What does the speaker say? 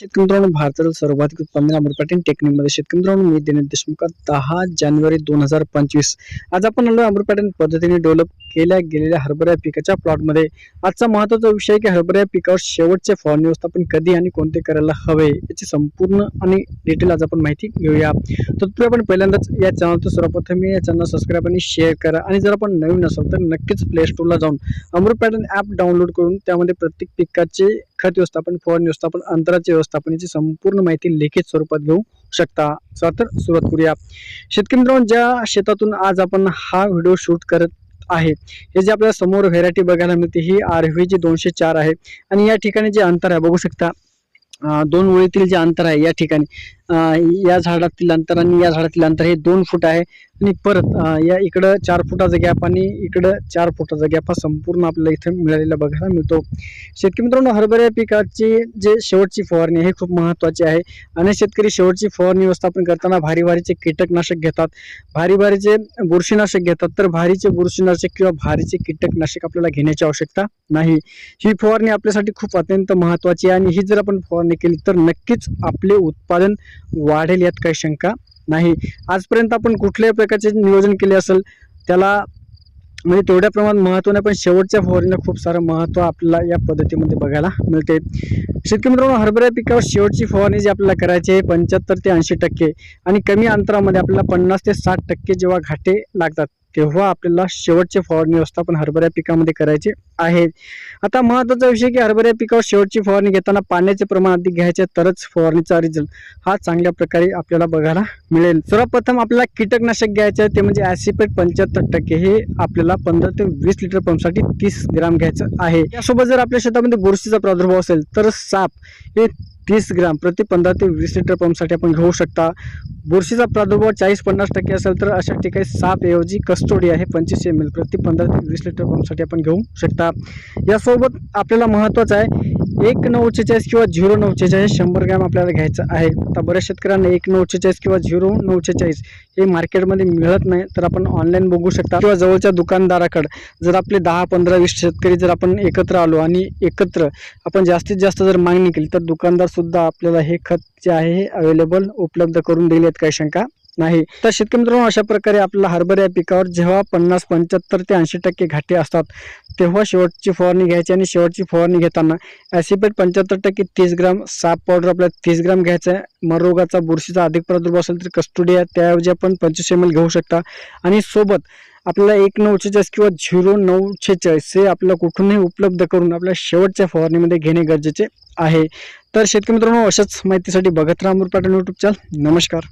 शेतकरी मित्रांनो भारतातील सर्वाधिक उत्पादन अमृपाटीन टेक्निकमध्ये शेतकरी मित्रांनो मी दिनेश देशमुख. दहा जानेवारी दोन हजार पंचवीस. आज आपण आलो अमृपाटीन पद्धतीने डेव्हलप केल्या गेलेल्या हरभरा पिकाच्या प्लॉटमध्ये आजचा महत्त्वाचा विषय आहे की हरभरा पिकावर शेवटचे फवारणी व्यवस्थापन कधी आणि कोणते करायला हवे याची संपूर्ण आणि डिटेल आज आपण माहिती घेऊया. तत्पूर्वी आपण पहिल्यांदाच या चॅनलचं सर्वप्रथम या चॅनल सबस्क्राईब आणि शेअर करा. आणि जर आपण नवीन असाल तर नक्कीच प्ले स्टोरला जाऊन अमृत पॅटर्न ॲप डाउनलोड करून त्यामध्ये प्रत्येक पिकाचे खत व्यवस्थापन फवारणी व्यवस्थापन अंतराचे व्यवस्थापन याची संपूर्ण माहिती लिखित स्वरूपात घेऊ शकता. चला तर सुरुवात करूया. शेतकरी मित्रांनो ज्या शेतातून आज आपण हा व्हिडिओ शूट करत आहे हे जे आपल्याला समोर व्हेरायटी बघायला मिळते ही आर व्ही जी दोनशे चार आहे आणि या ठिकाणी जे अंतर आहे बघू शकता दोन ओळीतील जे अंतर आहे या ठिकाणी या झाडातील अंतर आणि या झाडातील अंतर हे दोन फूट आहे. आणि परत या इकडं चार फुटाचा गॅप आणि इकडं चार फुटाचा गॅप हा संपूर्ण आपल्याला इथे मिळालेला बघायला मिळतो. शेतकरी मित्रांनो हरभरा पिकाची जे शेवटची फवारणी आहे, हे खूप महत्त्वाची आहे. अनेक शेतकरी शेवटची फवारणी व्यवस्थापन करताना भारी भारीचे कीटकनाशक घेतात. भारी भारीचे बुरशीनाशक घेतात. तर भारीचे बुरशीनाशक किंवा भारीचे कीटकनाशक आपल्याला घेण्याची आवश्यकता नाही. ही फवारणी आपल्यासाठी खूप अत्यंत महत्त्वाची आहे आणि ही जर आपण फवारणी केली तर नक्कीच आपले उत्पादन वाढेल यात काही शंका नाही. आजपर्यंत आपण कुठल्याही प्रकारचे नियोजन केले असेल त्याला म्हणजे तेवढ्या प्रमाणात महत्त्व नाही पण शेवटच्या फवारणीला खूप सारं महत्त्व आपल्याला या पद्धतीमध्ये बघायला मिळते. शेतकरी मित्रांनो हरभरा पिकावर शेवटची फवारणी जी आपल्याला करायची आहे पंच्याहत्तर ते ऐंशी टक्के आणि कमी अंतरामध्ये आपल्याला पन्नास ते साठ टक्के जेव्हा घाटे लागतात तेव्हा आपल्याला शेवटचे फवारणी व्यवस्थापन हरभऱ्या पिकामध्ये करायचे. आहेत. आता महत्त्वाचा विषय की हरभऱ्या पिकावर शेवटची फवारणी घेताना पाण्याचे प्रमाण अधिक घ्यायचे तरच फवारणीचा रिझल्ट हा चांगल्या प्रकारे आपल्याला बघायला मिळेल. सर्वप्रथम आपल्याला कीटकनाशक घ्यायचे आहे ते म्हणजे ॲसिपेट पंच्याहत्तर टक्के हे आपल्याला पंधरा ते वीस लिटर पंपसाठी तीस ग्राम घ्यायचं आहे. यासोबत जर आपल्या शेतामध्ये बुरशीचा प्रादुर्भाव असेल तर साप हे तीस ग्राम प्रति पंधरा ते वीस लिटर पंपसाठी आपण घेऊ शकता. बुरशीचा प्रादुर्भाव चाळीस पन्नास टक्के असेल तर अशा ठिकाणी साप ऐवजी कस्टोडी आहे पंचवीस एम एल प्रति पंधरा ते वीस लिटर पंपसाठी आपण घेऊ शकता. यासोबत आपल्याला महत्त्वाचं आहे एक नऊ चाळीस किंवा झिरो नऊ चाळीस शंभर ग्रॅम आपल्याला घ्यायचं आहे. आता बऱ्याच शेतकऱ्यांना एक नऊ चाळीस किंवा झिरो नऊ चाळीस हे मार्केटमध्ये मिळत नाही तर आपण ऑनलाईन बघू शकता. किंवा जवळच्या दुकानदाराकडे जर आपले दहा पंधरा वीस शेतकरी जर आपण एकत्र आलो आणि एकत्र आपण जास्तीत जास्त जर मागणी केली तर दुकानदारसुद्धा आपल्याला हे खत जे आहे हे अवेलेबल उपलब्ध करून दिले आहेत काही शंका? नाही. तर शेतकरी मित्रांनो अशा प्रकारे आपल्याला हरभऱ्या या पिकावर जेव्हा पन्नास पंच्याहत्तर ते ऐंशी टक्के घाटे असतात तेव्हा शेवटची फवारणी घ्यायची आणि शेवटची फवारणी घेताना ॲसिपेट पंच्याहत्तर टक्के तीस ग्राम साप पावडर आपल्याला तीस ग्राम घ्यायचा आहे. मरोगाचा बुरशीचा अधिक प्रादुर्भाव असेल तर कस्टोडिया त्याऐवजी आपण पंचवीस एम एल घेऊ शकता. आणि सोबत आपल्याला एक नऊ चाळीस किंवा झिरो नऊ छेचाळीस हे आपल्याला कुठूनही उपलब्ध करून आपल्या शेवटच्या फवारणीमध्ये घेणे गरजेचे आहे. तर शेतकरी मित्रांनो अशाच माहितीसाठी बघत राहा अमृत यूट्यूब चॅनल नमस्कार.